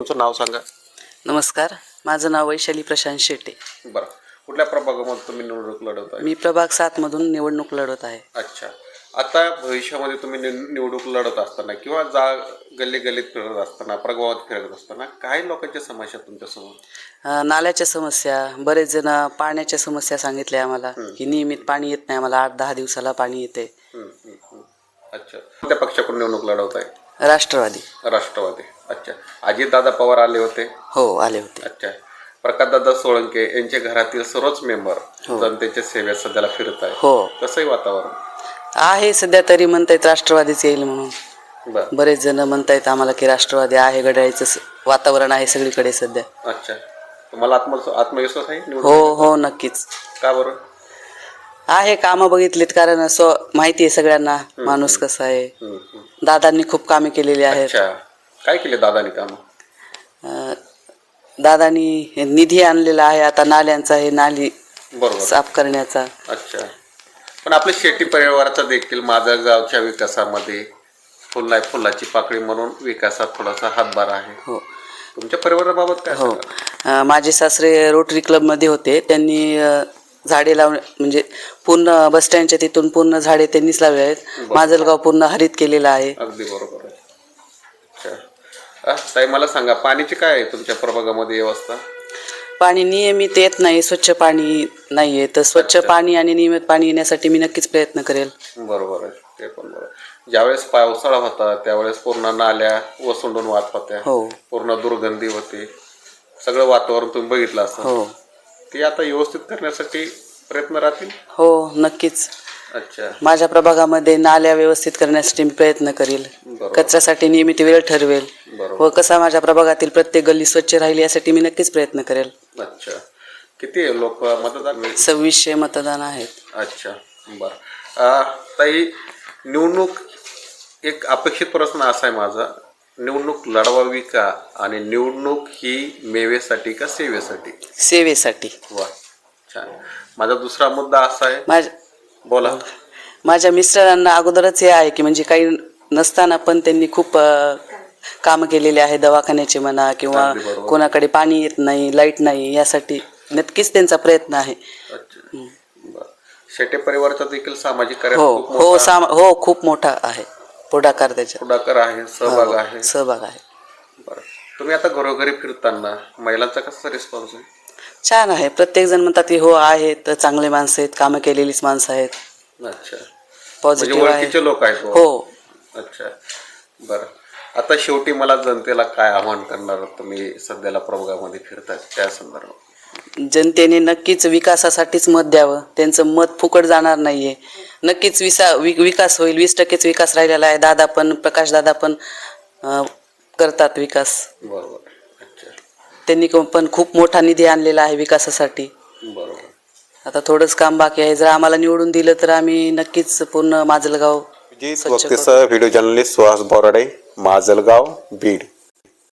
तुमचं नाव सांगा. नमस्कार. माझं नाव वैशाली प्रशांत शेटे बरं. कुठल्या प्रभागामध्ये तुम्ही निवडणूक लढवत आहे? मी प्रभाग सातमधून निवडणूक लढवत आहे. अच्छा. आता भविष्यामध्ये तुम्ही निव- निवडणूक लढत असताना किंवा जा गल्ली गल्लीत फिरत असताना प्रगावात फिरत असताना काय लोकांच्या समस्या तुमच्यासमोर अ, नाल्याच्या समस्या बरेच जण पाण्याच्या समस्या सांगितल्या आम्हाला की नियमित पाणी येत नाही आम्हाला आठ दहा दिवसाला पाणी येते हं, हं, हं. अच्छा. कोणत्या पक्षाकडून निवडणूक लढवत आहे राष्ट्रवादी. राष्ट्रवादी. अच्छा. अजितदादा पवार आले होते? हो आले होते. अच्छा. प्रकाशदादा सोळंके यांच्या घरातील सर्वच मेंबर जनतेच्या सेवेत सध्याला फिरत आहे हो. कसंही वातावरण? आहे सध्या तरी म्हणतायत राष्ट्रवादीच येईल म्हणून. बरं. बरेच जण म्हणतायत आम्हाला की राष्ट्रवादी आहे घड्याळीचं स- वातावरण आहे सगळीकडे सध्या. अच्छा. तुम्हाला आत्म आत्मविश्वास आहे हो हो नक्कीच. का बरं? आहे कामं बघितलीत कारण स्व माहिती आहे सगळ्यांना माणूस कसा आहे. हं, हं. दादांनी खूप कामे केलेली आहेत. अच्छा. काय केले दादानी काम? अ, दादानी निधी आणलेला आहे आता नाल्यांचा आहे नाली बरोबर. साफ करण्याचा. अच्छा. पण आपल्या शेती परिवाराचा देखील माझ्या गावच्या विकासामध्ये फुला फुलाची पाकळी म्हणून विकासात थोडासा हातभार आहे. हो. तुमच्या परिवाराबाबत काय हो. सांगाल? अ, माझे सासरे रोटरी क्लबमध्ये होते. त्यांनी अ, झाडे लावणे म्हणजे पूर्ण बस स्टँडच्या तिथून पूर्ण झाडे त्यांनीच लावले आहेत. माजलगाव पूर्ण हरित केलेलं आहे. अगदी बरोबर आहे. अच्छा. आ, ताई मला सांगा पाण्याची काय आहे तुमच्या प्रभागामध्ये व्यवस्था? पाणी नियमित येत नाही स्वच्छ पाणी नाही आहे. तर स्वच्छ पाणी आणि नियमित पाणी येण्यासाठी मी नक्कीच प्रयत्न करेल. बरोबर आहे. ते पण बरोबर ज्यावेळेस पावसाळा होता त्यावेळेस पूर्ण नाल्या वसंडून वाहत होत्या. हो. पूर्ण दुर्गंधी होती. सगळं वातावरण तुम्ही बघितलं असं हो. ते आता व्यवस्थित करण्यासाठी प्रयत्न राहतील? हो नक्कीच. अच्छा. माझ्या प्रभागामध्ये नाल्या व्यवस्थित करण्यासाठी मी प्रयत्न करेल. बरोबर. कचऱ्यासाठी नियमित वेळ ठरवेल. बरोबर. व कसा माझ्या प्रभागातील प्रत्येक गल्ली स्वच्छ राहील यासाठी मी नक्कीच प्रयत्न करेल. अच्छा. किती लोक मतदान सव्वीसशे मतदान आहेत. अच्छा. बरं. ताई निवडणूक एक अपेक्षित प्रश्न असा आहे माझा. निवडणूक लढवावी का आणि निवडणूक ही मेवेसाठी का सेवेसाठी? सेवेसाठी. वा छान. माझा दुसरा मुद्दा असा आहे. माझ्या बोला. माझ्या मिस्टरांना अगोदरच हे आहे की म्हणजे काही नसताना पण त्यांनी खूप अ, कामं केलेली आहे दवाखान्याचे म्हणा किंवा अगदी बरोबर. कोणाकडे पाणी येत नाही लाइट नाही यासाठी नक्कीच त्यांचा प्रयत्न आहे. अच्छा. बरं. शेटे परिवाराचा देखील सामाजिक कार्य हो खूप हो साम हो खूप मोठा आहे. पुढाकार त्याच्या पुढाकार आहे सहभाग आहे. सहभाग आहे. बरं. तुम्ही आता घरोघरी फिरताना महिलांचा कसा रिस्पॉन्स आहे? छान आहे. प्रत्येक जण म्हणतात की हो आहेत चांगले माणसं आहेत कामं केलेलीच माणसं आहेत. अच्छा. म्हणजे पॉझिटिव्ह आहे. ओळखीचे लोक आहेत बुवा. हो. अच्छा. बरं. आता शेवटी मला जनतेला काय आव्हान करणार तुम्ही सध्याला प्रभागामध्ये फिरतात त्या संदर्भात? जनतेने नक्कीच विकासासाठीच मत द्यावं. त्यांचं मत फुकट जाणार नाहीये. नक्कीच विसा वि विकास होईल. वीस टक्केच विकास राहिलेला आहे. दादा पण प्रकाश दादा पण अं, करतात विकास. बरोबर. अच्छा. त्यांनी क- पण खूप मोठा निधी आणलेला आहे विकासासाठी. बरोबर. आता थोडंच काम बाकी आहे. जर आम्हाला निवडून दिलं तर आम्ही नक्कीच पूर्ण माजलगाव विजय व्हिडिओ जर्नलिस्ट सुहास बोराडे माजलगाव बीड.